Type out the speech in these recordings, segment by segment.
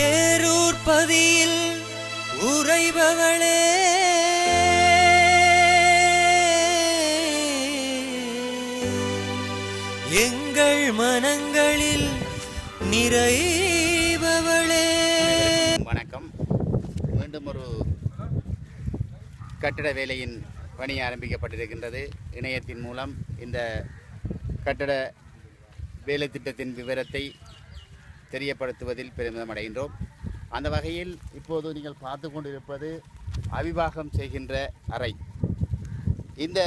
ஏரூர் பதியில் உறைபவளே. எங்கள் மனங்களில் நிறைபவளே வணக்கம். மீண்டும் ஒரு கட்டிட வேலையின் பணி ஆரம்பிக்கப்பட்டிருக்கின்றது. இணையத்தின் மூலம் இந்த கட்டட வேலை திட்டத்தின் விவரத்தை தெரியப்படுத்துவதில் பெருமிதம் அடைகின்றோம் அந்த வகையில் இப்போது நீங்கள் பார்த்து கொண்டிருப்பது அவிவாகம் செய்கின்ற அறை. இந்த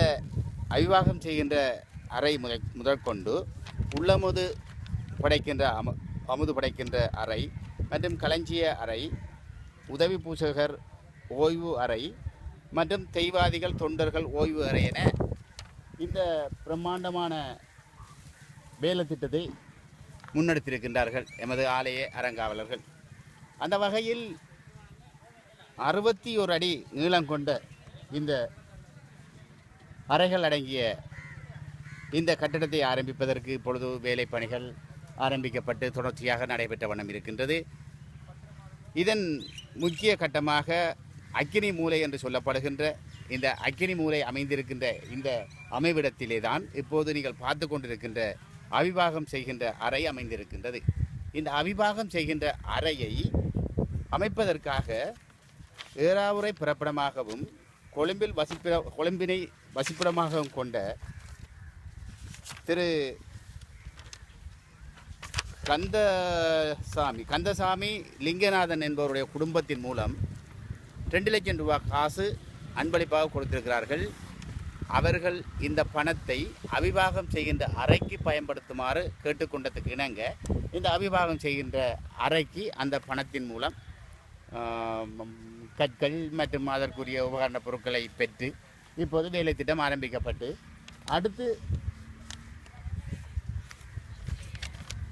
அவிவாகம் செய்கின்ற அறை முதல் முதற்கொண்டு உள்ளமுது படைக்கின்ற அம அமுது படைக்கின்ற அறை மற்றும் களஞ்சிய அறை உதவி பூசகர் ஓய்வு அறை மற்றும் தெய்வாதிகள் தொண்டர்கள் ஓய்வு அறை என இந்த பிரம்மாண்டமான வேலை திட்டத்தை முன்னெடுத்திருக்கின்றார்கள் எமது ஆலய அறங்காவலர்கள். அந்த வகையில் அறுபத்தி ஒரு அடி நீளம் கொண்ட இந்த அறைகள் அடங்கிய இந்த கட்டிடத்தை ஆரம்பிப்பதற்கு இப்பொழுது வேலை பணிகள் ஆரம்பிக்கப்பட்டு தொடர்ச்சியாக நடைபெற்ற வண்ணம் இருக்கின்றது. இதன் முக்கிய கட்டமாக அக்கினி மூலை என்று சொல்லப்படுகின்ற இந்த அக்கினி மூலை அமைந்திருக்கின்ற இந்த அமைவிடத்திலே தான் இப்போது நீங்கள் பார்த்து கொண்டிருக்கின்ற அவிவாகம் செய்கின்ற அறை அமைந்திருக்கின்றது. இந்த அவிவாகம் செய்கின்ற அறையை அமைப்பதற்காக ஏறாவுரை பிறப்பிடமாகவும் கொழும்பில் வசிப்பிட கொழும்பினை வசிப்பிடமாகவும் கொண்ட திரு கந்தசாமி கந்தசாமி லிங்கநாதன் என்பவருடைய குடும்பத்தின் மூலம் ரெண்டு லட்சம் ரூபாய் காசு அன்பளிப்பாக கொடுத்திருக்கிறார்கள். அவர்கள் இந்த பணத்தை அபிவாகம் செய்கின்ற அறைக்கு பயன்படுத்துமாறு கேட்டுக்கொண்டதுக்கு இணங்க இந்த அபிவாகம் செய்கின்ற அறைக்கு அந்த பணத்தின் மூலம் கற்கள் மற்றும் அதற்குரிய உபகரண பொருட்களை பெற்று இப்போது வேலை திட்டம் ஆரம்பிக்கப்பட்டு அடுத்து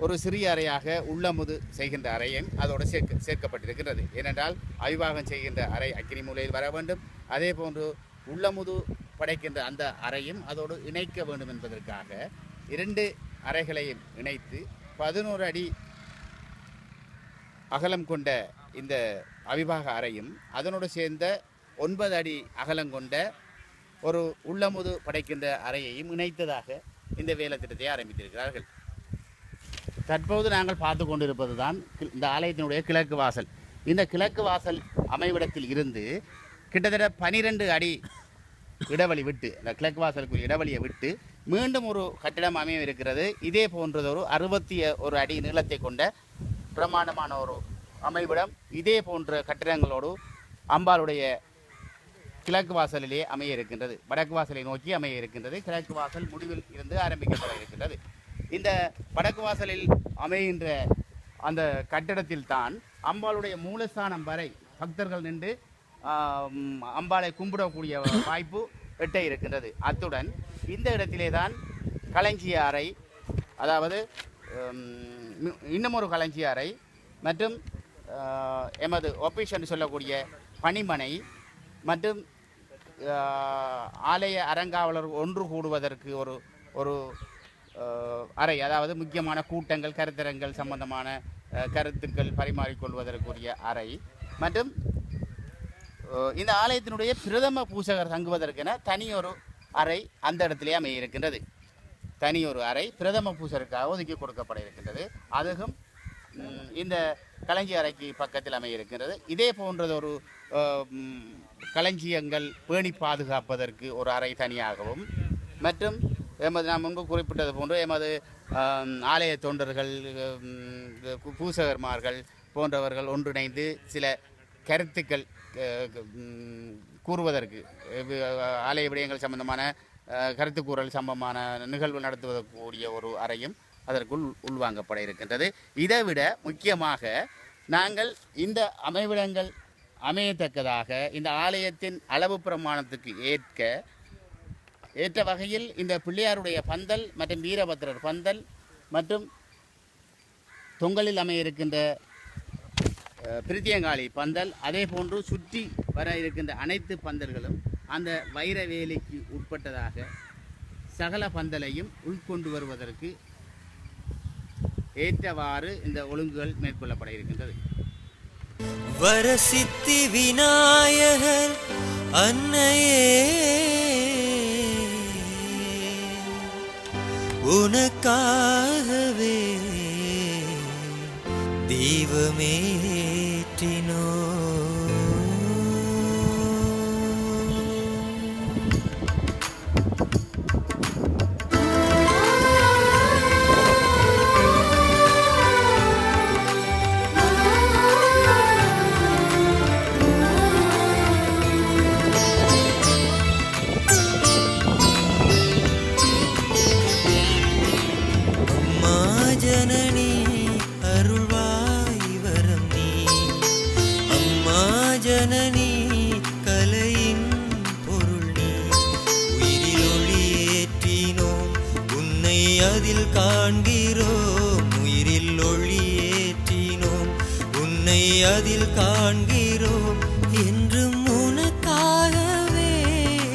ஒரு சிறிய அறையாக உள்ளமுது செய்கின்ற அறையும் அதோடு சேர்க்க சேர்க்கப்பட்டிருக்கிறது ஏனென்றால் அவிவாகம் செய்கின்ற அறை அக்கினி மூலையில் வர வேண்டும். அதே போன்று உள்ளமுது படைக்கின்ற அந்த அறையும் அதோடு இணைக்க வேண்டும் என்பதற்காக இரண்டு அறைகளையும் இணைத்து பதினோரு அடி அகலம் கொண்ட இந்த அவிவாக அறையும் அதனோடு சேர்ந்த ஒன்பது அடி அகலம் கொண்ட ஒரு உள்ளமுது படைக்கின்ற அறையையும் இணைத்ததாக இந்த வேலை திட்டத்தை ஆரம்பித்திருக்கிறார்கள். தற்போது நாங்கள் பார்த்து கொண்டிருப்பது தான் இந்த ஆலயத்தினுடைய கிழக்கு வாசல். இந்த கிழக்கு வாசல் அமைவிடத்தில் இருந்து கிட்டத்தட்ட பனிரெண்டு அடி இடைவெளி விட்டு இந்த கிழக்கு வாசலுக்குள் இடைவெளியை விட்டு மீண்டும் ஒரு கட்டிடம் அமைய இருக்கிறது இதே போன்றதொரு அறுபத்தி ஒரு அடி நீளத்தை கொண்ட பிரமாண்டமான ஒரு அமைவிடம். இதே போன்ற கட்டிடங்களோடு அம்பாளுடைய கிழக்கு வாசலிலே அமைய இருக்கின்றது வடக்கு வாசலை நோக்கி அமைய இருக்கின்றது கிழக்கு வாசல் முடிவில் இருந்து ஆரம்பிக்கப்பட இருக்கின்றது. இந்த வடக்கு வாசலில் அமைகின்ற அந்த கட்டிடத்தில் தான் அம்பாளுடைய மூலஸ்தானம் வரை பக்தர்கள் நின்று அம்பாளை கும்பிடக்கூடிய வாய்ப்பு எட்ட இருக்கின்றது. அத்துடன் இந்த இடத்திலே தான் களஞ்சிய அறை அதாவது இன்னமொரு இன்னும் ஒரு களஞ்சிய அறை மற்றும் எமது ஒபிஷ் என்று சொல்லக்கூடிய பணிமனை மற்றும் ஆலய அறங்காவலர் ஒன்று கூடுவதற்கு ஒரு ஒரு அறை அதாவது முக்கியமான கூட்டங்கள் கருத்தரங்கள் சம்பந்தமான கருத்துக்கள் பரிமாறிக்கொள்வதற்குரிய அறை மற்றும் இந்த ஆலயத்தினுடைய பிரதம பூசகர் தங்குவதற்கென தனி ஒரு அறை அந்த இடத்திலே அமைய இருக்கின்றது. தனி ஒரு அறை பிரதம பூசருக்காக ஒதுக்கி கொடுக்கப்பட இருக்கின்றது. அதுவும் இந்த களஞ்சி அறைக்கு பக்கத்தில் அமைய இருக்கின்றது. இதே போன்றது ஒரு களஞ்சியங்கள் பேணி பாதுகாப்பதற்கு ஒரு அறை தனியாகவும் மற்றும் எமது நான் முன்பு குறிப்பிட்டது போன்று எமது ஆலய தொண்டர்கள் பூசகர்மார்கள் போன்றவர்கள் ஒன்றிணைந்து சில கருத்துக்கள் கூறுவதற்கு ஆலய விடயங்கள் சம்பந்தமான கருத்து கூறல் சம்பந்தமான நிகழ்வு நடத்துவதற்குரிய ஒரு அறையும் அதற்குள் உள்வாங்கப்பட இருக்கின்றது. இதைவிட முக்கியமாக நாங்கள் இந்த அமைவிடங்கள் அமையத்தக்கதாக இந்த ஆலயத்தின் அளவு பிரமாணத்துக்கு ஏற்க ஏற்ற வகையில் இந்த பிள்ளையாருடைய பந்தல் மற்றும் வீரபத்திரர் பந்தல் மற்றும் தொங்கலில் அமைய இருக்கின்ற பிரித்தியங்காளி பந்தல் அதே போன்று சுற்றி வர இருக்கின்ற அனைத்து பந்தல்களும் அந்த வைர வேலைக்கு உட்பட்டதாக சகல பந்தலையும் உள்கொண்டு வருவதற்கு ஏற்றவாறு இந்த ஒழுங்குகள் மேற்கொள்ளப்பட இருக்கின்றது. வரசித்தி விநாயகர் அன்னையே உனக்காகவே ജീവമേറ്റിനോ அதில் காண்கிறோம் என்றும் உனக்காகவே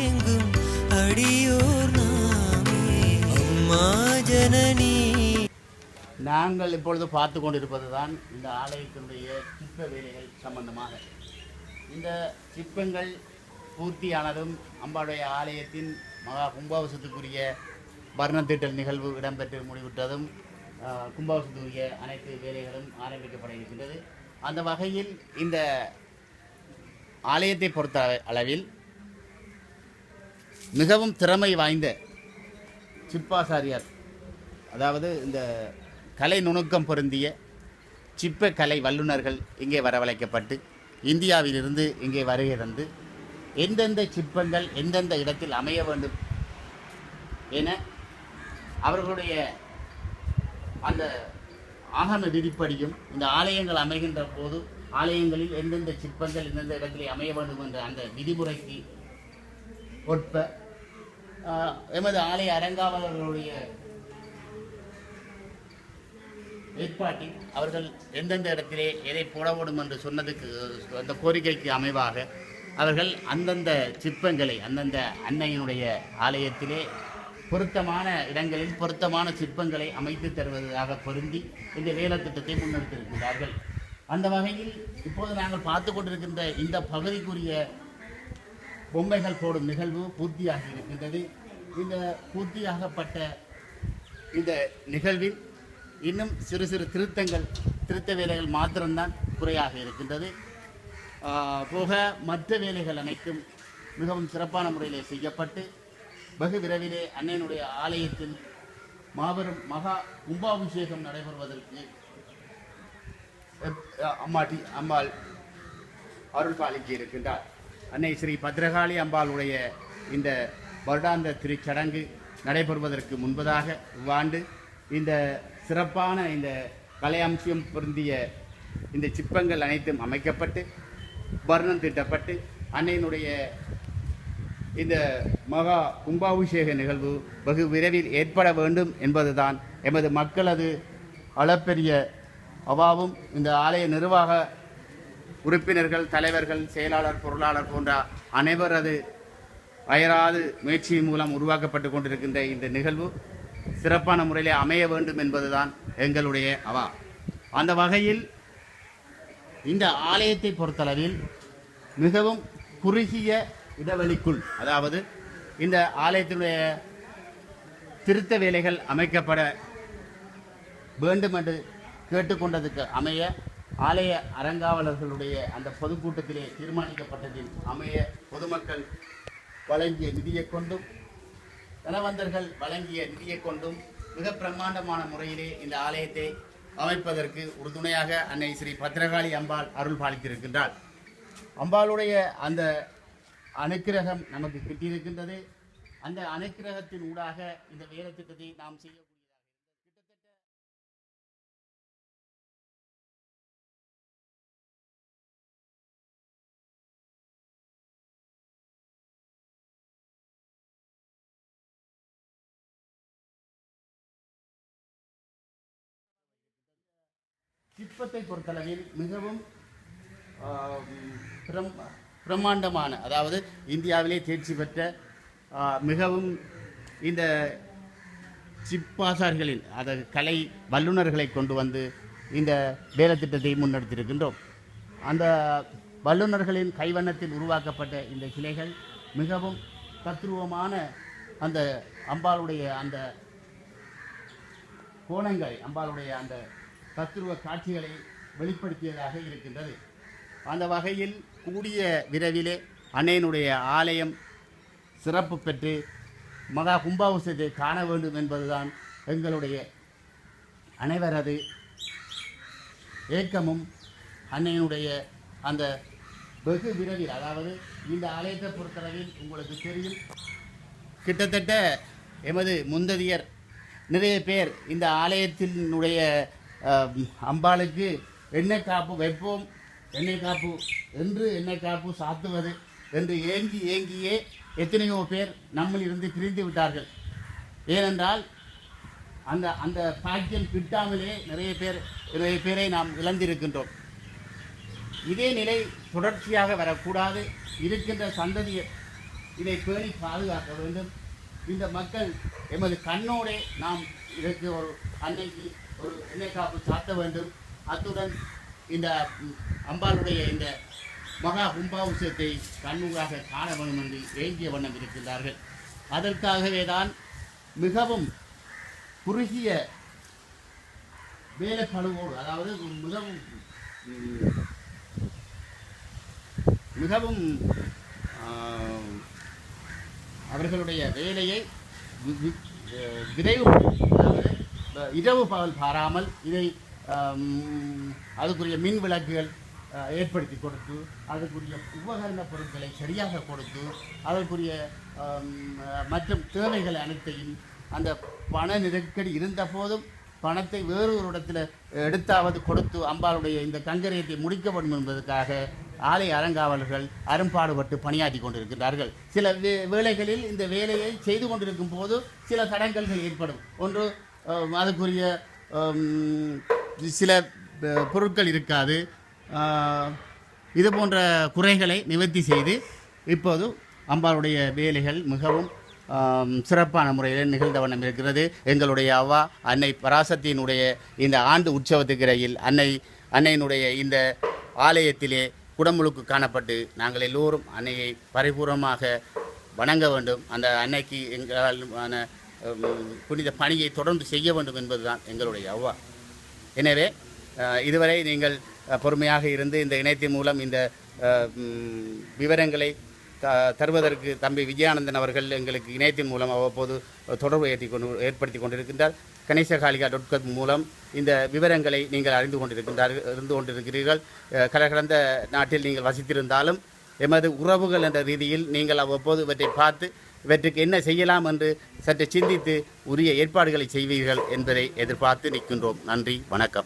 எங்கும் அடியோர் நாமே. அம்மா ஜனனி. நாங்கள் இப்பொழுது பார்த்து கொண்டிருப்பது தான் இந்த ஆலயத்தினுடைய சிற்ப வேலைகள் சம்பந்தமாக. இந்த சிற்பங்கள் பூர்த்தியானதும் அம்பாளுடைய ஆலயத்தின் மகா கும்பாவசத்துக்குரிய வர்ணத்திட்டல் நிகழ்வு இடம்பெற்று முடிவுற்றதும் கும்பாவசத்துக்குரிய அனைத்து வேலைகளும் ஆரம்பிக்கப்பட இருக்கின்றது. அந்த வகையில் இந்த ஆலயத்தை பொறுத்த அளவில் மிகவும் திறமை வாய்ந்த சிற்பாசாரியார் அதாவது இந்த கலை நுணுக்கம் பொருந்திய சிற்ப கலை வல்லுநர்கள் இங்கே வரவழைக்கப்பட்டு இந்தியாவிலிருந்து இங்கே வருகை தந்து எந்தெந்த சிற்பங்கள் எந்தெந்த இடத்தில் அமைய வேண்டும் என அவர்களுடைய அந்த ஆகம விதிப்படியும் இந்த ஆலயங்கள் அமைகின்ற போது ஆலயங்களில் எந்தெந்த சிற்பங்கள் எந்தெந்த இடத்திலே அமைய வேண்டும் என்ற அந்த விதிமுறைக்கு ஒட்ப எமது ஆலய அரங்காவலர்களுடைய ஏற்பாட்டில் அவர்கள் எந்தெந்த இடத்திலே எதை போட வேண்டும் என்று சொன்னதுக்கு அந்த கோரிக்கைக்கு அமைவாக அவர்கள் அந்தந்த சிற்பங்களை அந்தந்த அன்னையினுடைய ஆலயத்திலே பொருத்தமான இடங்களில் பொருத்தமான சிற்பங்களை அமைத்து தருவதாக பொருந்தி இந்த வேலைத்திட்டத்தை முன்னெடுத்திருக்கிறார்கள். அந்த வகையில் இப்போது நாங்கள் பார்த்து கொண்டிருக்கின்ற இந்த பகுதிக்குரிய பொம்மைகள் போடும் நிகழ்வு பூர்த்தியாகி இருக்கின்றது. இந்த பூர்த்தியாகப்பட்ட இந்த நிகழ்வில் இன்னும் சிறு சிறு திருத்தங்கள் திருத்த வேலைகள் மாத்திரம்தான் குறையாக இருக்கின்றது. போக மற்ற வேலைகள் அனைத்தும் மிகவும் சிறப்பான முறையில் செய்யப்பட்டு வெகு விரைவிலே அன்னையனுடைய ஆலயத்தில் மாபெரும் மகா கும்பாபிஷேகம் நடைபெறுவதற்கு அம்மாட்டி அம்பாள் அருள் பாலிக்கு இருக்கின்றார் அன்னை ஸ்ரீ பத்ரகாளி அம்பாளுடைய இந்த வருடாந்த திருச்சடங்கு நடைபெறுவதற்கு முன்பதாக இவ்வாண்டு இந்த சிறப்பான இந்த கலை அம்சம் பொருந்திய இந்த சிற்பங்கள் அனைத்தும் அமைக்கப்பட்டு வர்ணம் தீட்டப்பட்டு அன்னையினுடைய இந்த மகா கும்பாபிஷேக நிகழ்வு வெகு விரைவில் ஏற்பட வேண்டும் என்பதுதான் எமது மக்களது அளப்பெரிய அவாவும் இந்த ஆலய நிர்வாக உறுப்பினர்கள் தலைவர்கள் செயலாளர் பொருளாளர் போன்ற அனைவரது அயராது முயற்சியின் மூலம் உருவாக்கப்பட்டு கொண்டிருக்கின்ற இந்த நிகழ்வு சிறப்பான முறையில் அமைய வேண்டும் என்பதுதான் எங்களுடைய அவா. அந்த வகையில் இந்த ஆலயத்தை பொறுத்தளவில் மிகவும் குறுகிய இடைவெளிக்குள் அதாவது இந்த ஆலயத்தினுடைய திருத்த வேலைகள் அமைக்கப்பட வேண்டும் என்று கேட்டுக்கொண்டதுக்கு அமைய ஆலய அறங்காவலர்களுடைய அந்த பொதுக்கூட்டத்திலே தீர்மானிக்கப்பட்டதில் அமைய பொதுமக்கள் வழங்கிய நிதியை கொண்டும் தனவந்தர்கள் வழங்கிய நிதியை கொண்டும் மிக பிரம்மாண்டமான முறையிலே இந்த ஆலயத்தை அமைப்பதற்கு உறுதுணையாக அன்னை ஸ்ரீ பத்ரகாளி அம்பாள் அருள் பாலித்திருக்கின்றார் அம்பாளுடைய அந்த அனுக்கிரகம் நமக்கு கிட்டியிருக்கின்றது. அந்த அனுக்கிரகத்தின் ஊடாக இந்த வேலை திட்டத்தை நாம் செய்ய சிற்பத்தை பொறுத்தளவில் மிகவும் பிரம் பிரம்மாண்டமான அதாவது இந்தியாவிலே தேர்ச்சி பெற்ற மிகவும் இந்த சிப்பாசார்களில் அதாவது கலை வல்லுநர்களை கொண்டு வந்து இந்த வேலைத்திட்டத்தை முன்னெடுத்திருக்கின்றோம். அந்த வல்லுநர்களின் கைவண்ணத்தில் உருவாக்கப்பட்ட இந்த சிலைகள் மிகவும் தத்ரூபமான அந்த அம்பாளுடைய அந்த கோணங்கள் அம்பாளுடைய அந்த தத்துருவ காட்சிகளை வெளிப்படுத்தியதாக இருக்கின்றது. அந்த வகையில் கூடிய விரைவிலே அன்னையனுடைய ஆலயம் சிறப்பு பெற்று மகா கும்பாபிஷேகத்தை காண வேண்டும் என்பதுதான் எங்களுடைய அனைவரது ஏக்கமும் அன்னையனுடைய அந்த வெகு விரைவில் அதாவது இந்த ஆலயத்தை பொறுத்தளவில் உங்களுக்கு தெரியும் கிட்டத்தட்ட எமது முந்ததியர் நிறைய பேர் இந்த ஆலயத்தினுடைய அம்பாளுக்கு எண்ணெய் காப்பு வைப்போம் எண்ணெய் காப்பு என்று எண்ணெய் காப்பு சாத்துவது என்று ஏங்கி ஏங்கியே எத்தனையோ பேர் நம்மில் இருந்து பிரிந்து விட்டார்கள். ஏனென்றால் அந்த அந்த பாக்கியம் கிட்டாமலே நிறைய பேர் நிறைய பேரை நாம் இழந்திருக்கின்றோம். இதே நிலை தொடர்ச்சியாக வரக்கூடாது. இருக்கின்ற சந்ததியை இதை பேணி பாதுகாக்க வேண்டும். இந்த மக்கள் எமது கண்ணோடே நாம் இதற்கு ஒரு அன்னைக்கு ஒரு எண்ணெய் காப்பு சாத்த வேண்டும். அத்துடன் இந்த அம்பாளுடைய இந்த மகா கும்பாபிஷத்தை கண்ணுகாக காண வேண்டும் என்று ஏங்கிய வண்ணம் இருக்கின்றார்கள். அதற்காகவே தான் மிகவும் குறுகிய வேலைப்பழுவோடு அதாவது மிகவும் மிகவும் அவர்களுடைய வேலையை விரைவு அதாவது இரவு பகல் பாராமல் இதை அதுக்குரிய மின் விளக்குகள் ஏற்படுத்தி கொடுத்து அதுக்குரிய உபகரண பொருட்களை சரியாக கொடுத்து அதற்குரிய மற்றும் தேவைகள் அனைத்தையும் அந்த பண நெருக்கடி இருந்த போதும் பணத்தை வேறு ஒரு இடத்துல எடுத்தாவது கொடுத்து அம்பாளுடைய இந்த கங்கரியத்தை முடிக்க வேண்டும் என்பதற்காக ஆலய அறங்காவலர்கள் அரும்பாடுபட்டு பணியாற்றி கொண்டிருக்கிறார்கள் சில வே வேளைகளில் இந்த வேலையை செய்து கொண்டிருக்கும் போது சில தடங்கல்கள் ஏற்படும். ஒன்று அதுக்குரிய சில பொருட்கள் இருக்காது. இது போன்ற குறைகளை நிவர்த்தி செய்து இப்போது அம்பாளுடைய வேலைகள் மிகவும் சிறப்பான முறையில் நிகழ்ந்த வண்ணம் இருக்கிறது. எங்களுடைய அவ்வா அன்னை பராசத்தினுடைய இந்த ஆண்டு உற்சவத்துக்கு இடையில் அன்னை அன்னையினுடைய இந்த ஆலயத்திலே குடமுழுக்கு காணப்பட்டு நாங்கள் எல்லோரும் அன்னையை பரிபூர்ணமாக வணங்க வேண்டும். அந்த அன்னைக்கு எங்களால் புனித பணியை தொடர்ந்து செய்ய வேண்டும் என்பதுதான் எங்களுடைய அவ்வா. எனவே இதுவரை நீங்கள் பொறுமையாக இருந்து இந்த இணையத்தின் மூலம் இந்த விவரங்களை த தருவதற்கு தம்பி விஜயானந்தன் அவர்கள் எங்களுக்கு இணையத்தின் மூலம் அவ்வப்போது தொடர்பு ஏற்றி கொண்டு ஏற்படுத்தி கொண்டிருக்கின்றார். கணேசகாலிகா டாட் காம் மூலம் இந்த விவரங்களை நீங்கள் அறிந்து கொண்டிருக்கின்றார்கள் இருந்து கொண்டிருக்கிறீர்கள். கலகலந்த நாட்டில் நீங்கள் வசித்திருந்தாலும் எமது உறவுகள் என்ற ரீதியில் நீங்கள் அவ்வப்போது இவற்றை பார்த்து இவற்றுக்கு என்ன செய்யலாம் என்று சற்று சிந்தித்து உரிய ஏற்பாடுகளை செய்வீர்கள் என்பதை எதிர்பார்த்து நிற்கின்றோம். நன்றி வணக்கம்.